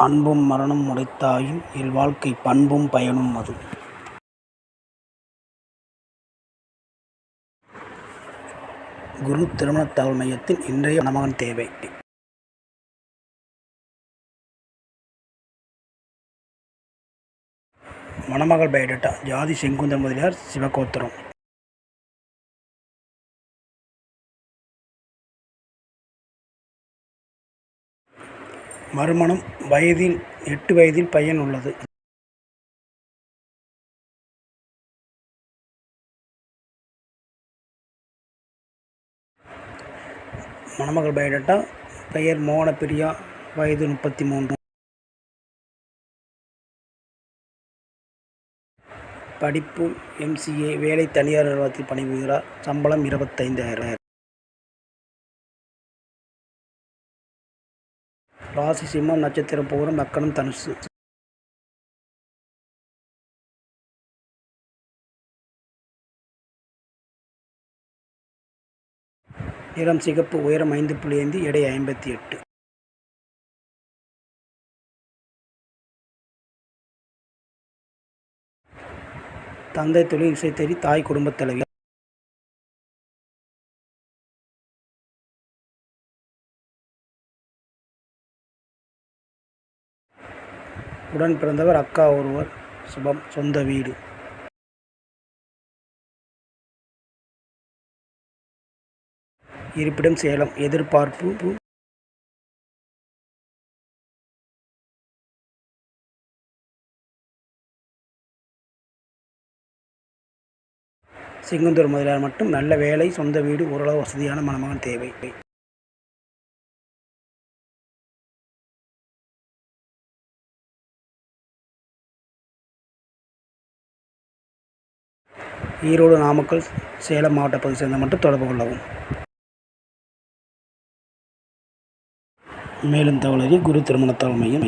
அன்பும் மரணம் உடைத்தாயும் இல்வாழ்க்கை பண்பும் பயனும் அது. குரு திருமண தகவல் மையத்தின் இன்றைய மணமகன் தேவை மணமகள் பயோடேட்டா ஜாதி செங்குந்த முதலியார் சிவகோத்திரம் மறுமணம் வயதில் எட்டு வயதில் பையன் உள்ளது. மணமகள் பயோடேட்டா பெயர் மோகனப்பிரியா வயது முப்பத்தி மூன்று படிப்பு எம்சிஏ வேலை தனியார் நிறுவனத்தில் பணிபுரிகிறார். சம்பளம் இருபத்தைந்தாயிரம். ராசி சிம்மம் நட்சத்திரம் பூரம் மக்களும் தனுசு. நிறம் சிகப்பு உயரம் ஐந்து புள்ளி ஐந்து எடை ஐம்பத்தி எட்டு. தந்தை தொழில் இசைத்தறி தாய் குடும்பத் தலைவி. உடன் பிறந்தவர் அக்கா ஒருவர். சுபம் சொந்த வீடு. இருப்பிடம் சேலம் எதிர்பார்ப்பு. சிங்கந்தூர் முதலியார் மட்டும் நல்ல வேலை சொந்த வீடு ஓரளவு வசதியான மணமகன் தேவை. ஈரோடு நாமக்கல் சேலம் மாவட்ட பகுதி சேர்ந்த மட்டும் தொடர்பு கொள்ளவும். மேலும் தகவலறி குரு திருமண தலைமையும்